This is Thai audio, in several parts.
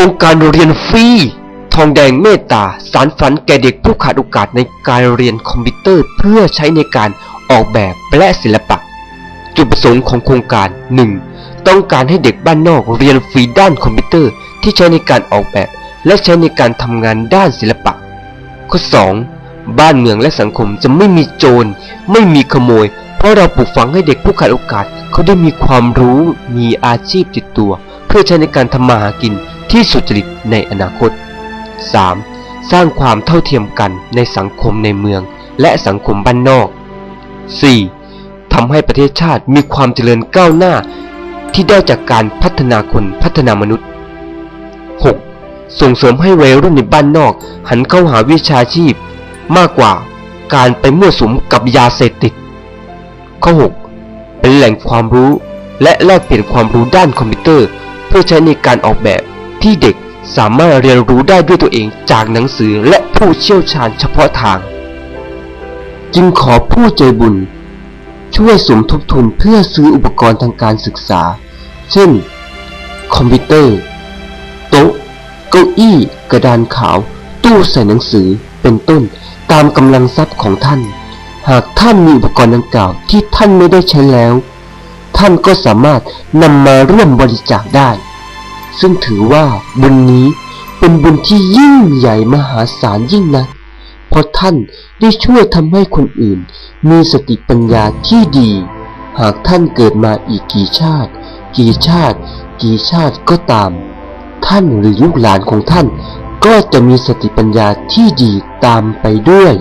ครงการเรียนฟรีทองแดงเมตตา สารฝันแก่เด็กผู้ขาดโอกาสในการเรียนคอมพิวเตอร์เพื่อใช้ในการออกแบบและศิลปะ จุดประสงค์ของโครงการ 1. ต้องการให้เด็กบ้านนอกเรียนฟรีด้านคอมพิวเตอร์ที่ใช้ในการออกแบบ และใช้ในการทำงานด้านศิลปะ ข้อ 2. บ้านเมืองและสังคมจะไม่มีโจร ไม่มีขโมย เพราะเราปลูกฝังให้เด็กผู้ขาดโอกาส เขาได้มีความรู้ มีอาชีพติดตัว เพื่อใช้ในการทำมาหากิน ที่สุจริตในอนาคต 3. สร้างความเท่าเทียมกันในสังคมในเมือง และสังคมบ้านนอก 4. ทำให้ประเทศชาติมีความเจริญก้าวหน้า ที่ได้จากการพัฒนาคนพัฒนามนุษย์ 6. ส่งเสริมให้วัยรุ่นในบ้านนอก หันเข้าหาวิชาชีพ มากกว่าการไปมั่วสุมกับยาเสพติด ข้อ 6 เป็นแหล่งความรู้และแลกเปลี่ยนความรู้ด้านคอมพิวเตอร์ เพื่อใช้ในการออกแบบ ที่เด็กสามารถเรียนรู้ได้ด้วยตัวเองจากหนังสือและผู้เชี่ยวชาญเฉพาะทาง จึงขอผู้ใจบุญ ช่วยสมทบทุนเพื่อซื้ออุปกรณ์ทางการศึกษา เช่น คอมพิวเตอร์ โต๊ะ เก้าอี้ กระดานขาว ตู้ใส่หนังสือเป็นต้นตามกำลังทรัพย์ของท่าน หากท่านมีอุปกรณ์ดังกล่าวที่ท่านไม่ได้ใช้แล้ว ท่านก็สามารถนำมาร่วมบริจาคได้ ซึ่งถือว่าบุญนี้เป็นบุญที่ยิ่งใหญ่มหาศาลยิ่งนักเพราะท่านได้ช่วยทำให้คนอื่น มีสติปัญญาที่ดี หากท่านเกิดมาอีกกี่ชาติ กี่ชาติ กี่ชาติก็ตาม ท่านหรือลูกหลานของท่าน ก็จะมีสติปัญญาที่ดีตามไปด้วย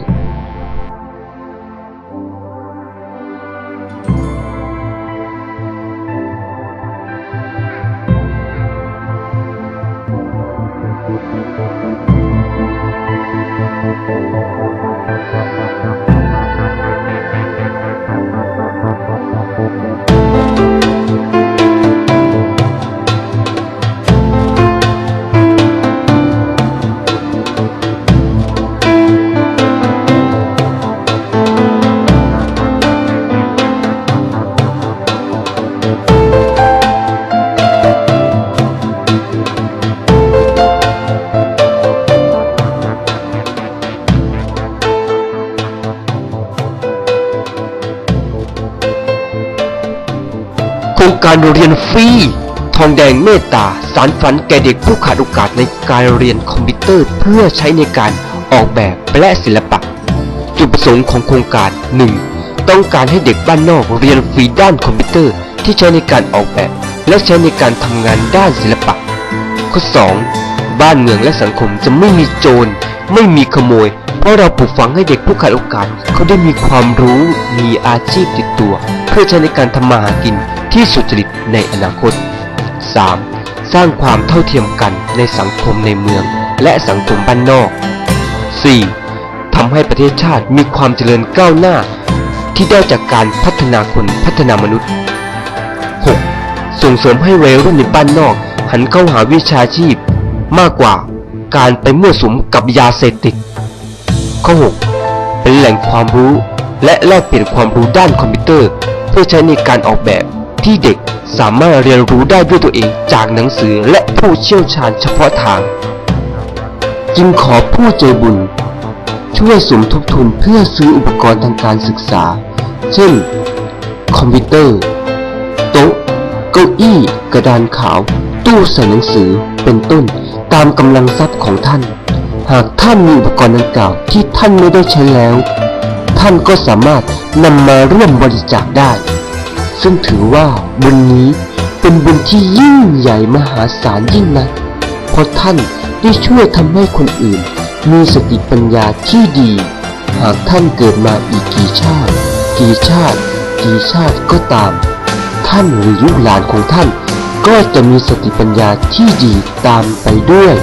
การเรียนฟรีทองแดงเมตตา สารฝันแก่เด็กผู้ขาดโอกาสในการเรียนคอมพิวเตอร์เพื่อใช้ในการออกแบบและศิลปะ จุดประสงค์ของโครงการ 1. ต้องการให้เด็กบ้านนอกเรียนฟรีด้านคอมพิวเตอร์ที่ใช้ในการออกแบบ และใช้ในการทำงานด้านศิลปะ ข้อ 2. บ้านเมืองและสังคมจะไม่มีโจร ไม่มีขโมย ราะเราปลูกฝังให้เด็กผู้ขาดโอกาสเขาได้มีความรู้มีอาชีพติดตัว เพื่อใช้ในการทำมาหากินที่สุจริตในอนาคต 3. สร้างความเท่าเทียมกันในสังคมในเมือง และสังคมบ้านนอก 4. ทำให้ประเทศชาติมีความเจริญก้าวหน้า ที่ได้จากการพัฒนาคนพัฒนามนุษย์ 6. ส่งเสริมให้วัยรุ่นในบ้านนอก หันเข้าหาวิชาชีพ มากกว่าการไปมั่วสุมกับยาเสพติด ข้อ 6 เป็นแหล่งความรู้ และแลกเปลี่ยนความรู้ด้านคอมพิวเตอร์ เพื่อใช้ในการออกแบบที่เด็กสามารถเรียนรู้ได้ด้วยตัวเองจากหนังสือและผู้เชี่ยวชาญเฉพาะทาง จึงขอผู้ใจบุญ ช่วยสมทบทุนเพื่อซื้ออุปกรณ์ทางการศึกษา เช่น คอมพิวเตอร์ โต๊ะ เก้าอี้ กระดานขาว ตู้ใส่หนังสือ เป็นต้น ตามกำลังทรัพย์ของท่าน หากท่านมีอุปกรณ์ดังกล่าวที่ท่านไม่ได้ใช้แล้ว ท่านก็สามารถนำมาร่วมบริจาคได้ ซึ่งถือว่าบุญนี้เป็นบุญที่ยิ่งใหญ่มหาศาลยิ่งนักเพราะท่านได้ช่วยทำให้คนอื่น มีสติปัญญาที่ดี หากท่านเกิดมาอีกกี่ชาติ กี่ชาติ กี่ชาติก็ตาม ท่านหรือลูกหลานของท่านก็จะมีสติปัญญาที่ดีตามไปด้วย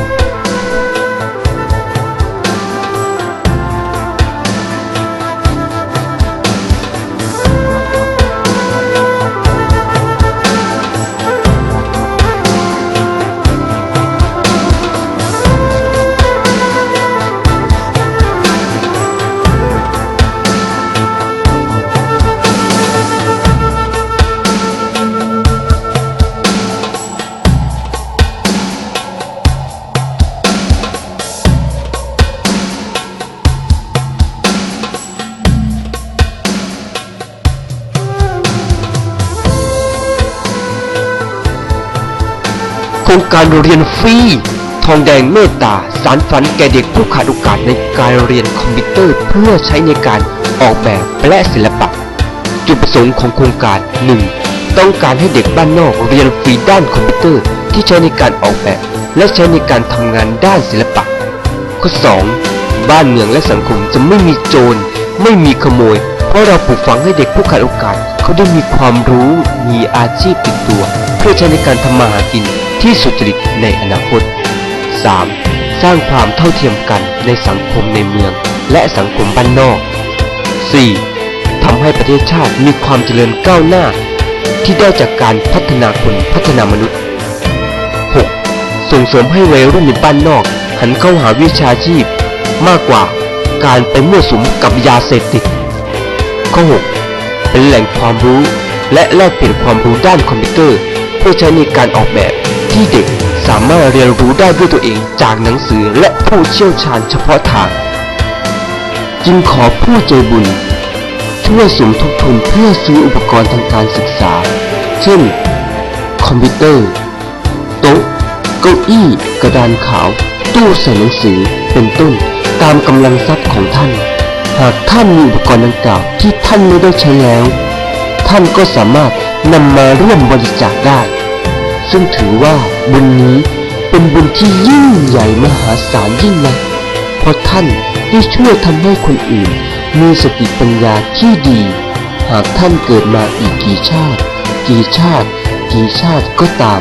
โครงการเรียนฟรีทองแดงเมตตา สารฝันแก่เด็กผู้ขาดโอกาสในการเรียนคอมพิวเตอร์เพื่อใช้ในการออกแบบและศิลปะ จุดประสงค์ของโครงการ 1. ต้องการให้เด็กบ้านนอกเรียนฟรีด้านคอมพิวเตอร์ที่ใช้ในการออกแบบ และใช้ในการทำงานด้านศิลปะ ข้อ 2. บ้านเมืองและสังคมจะไม่มีโจร ไม่มีขโมย เพราะเราปลูกฝังให้เด็กผู้ขาดโอกาส เขาได้มีความรู้ มีอาชีพติดตัว เพื่อใช้ในการทำมาหากิน ที่สุจริตในอนาคต 3. สร้างความเท่าเทียมกันในสังคมในเมือง และสังคมบ้านนอก 4. ทำให้ประเทศชาติมีความเจริญก้าวหน้า ที่ได้จากการพัฒนาคนพัฒนามนุษย์ 6. ส่งเสริมให้วัยรุ่นในบ้านนอก หันเข้าหาวิชาชีพ มากกว่าการไปมั่วสุมกับยาเสพติด ข้อ 6 เป็นแหล่งความรู้และแลกเปลี่ยนความรู้ด้านคอมพิวเตอร์ เพื่อใช้ในการออกแบบ ที่เด็กสามารถเรียนรู้ได้ด้วยตัวเองจากหนังสือและผู้เชี่ยวชาญเฉพาะทาง จึงขอผู้ใจบุญช่วยสมทบทุนเพื่อซื้ออุปกรณ์ทางการศึกษา เช่น คอมพิวเตอร์ โต๊ะ เก้าอี้ กระดานขาว ตู้ใส่หนังสือ เป็นต้น ตามกำลังทรัพย์ของท่าน หากท่านมีอุปกรณ์ดังกล่าวที่ท่านไม่ได้ใช้แล้ว ท่านก็สามารถนำมาร่วมบริจาคได้ ซึ่งถือว่าบุญนี้เป็นบุญที่ยิ่งใหญ่มหาศาลยิ่งนักเพราะท่านได้ช่วยทำให้คนอื่น มีสติปัญญาที่ดี หากท่านเกิดมาอีกกี่ชาติ กี่ชาติ กี่ชาติก็ตาม